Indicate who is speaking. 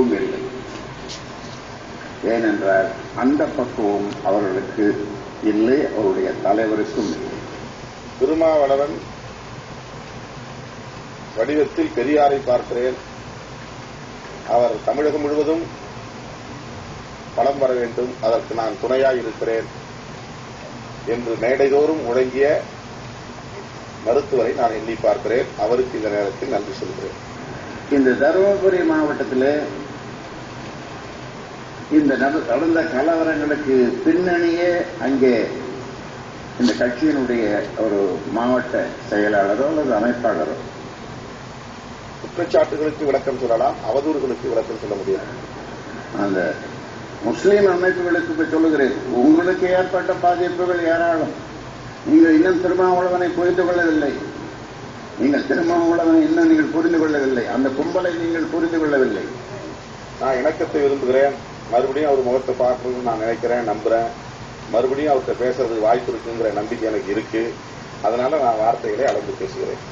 Speaker 1: இல்லை ஏனென்றால் அந்த பக்குவம் அவர்களுக்கு இல்லை அவருடைய தலைவருக்கும் இல்லை.
Speaker 2: திருமாவளவன் வடிவத்தில் பெரியாரை பார்க்கிறேன். அவர் தமிழகம் முழுவதும் பலம் வர வேண்டும் அதற்கு நான் துணையாய் இருக்கிறேன் என்று மேடைதோறும் முழங்கிய மருத்துவரை நான் எண்ணி பார்க்கிறேன். அவருக்கு இந்த நேரத்தில் நன்றி சொல்கிறேன்.
Speaker 1: இந்த தருமபுரி மாவட்டத்திலே இந்த நட- நடந்த கலவரங்களுக்கு பின்னணியே அங்கே இந்த கட்சியினுடைய ஒரு மாவட்ட செயலாளரோ அல்லது அமைப்பாளரோ.
Speaker 2: குற்றச்சாட்டுகளுக்கு விளக்கம் சொல்லலாம் அவதூறுகளுக்கு விளக்கம் சொல்ல முடியாது.
Speaker 1: அந்த முஸ்லீம் அமைப்புகளுக்கு இப்ப சொல்லுகிறேன் உங்களுக்கு ஏற்பட்ட பாதிப்புகள் ஏராளம். நீங்கள் இன்னும் திருமாவளவனை புரிந்து கொள்ளவில்லை. நீங்கள் திருமாவளவனை இன்னும் நீங்கள் புரிந்து கொள்ளவில்லை. அந்த கும்பலை நீங்கள் புரிந்து கொள்ளவில்லை.
Speaker 2: நான் இணக்கத்தை விரும்புகிறேன். மறுபடியும் அவர் முகத்தை பார்க்கணும்னு நான் நினைக்கிறேன் நம்புறேன். மறுபடியும் அவர்கிட்ட பேசுறதுக்கு வாய்ப்பு இருக்குங்கிற நம்பிக்கை எனக்கு இருக்கு. அதனால நான் வார்த்தைகளை அளந்து பேசுகிறேன்.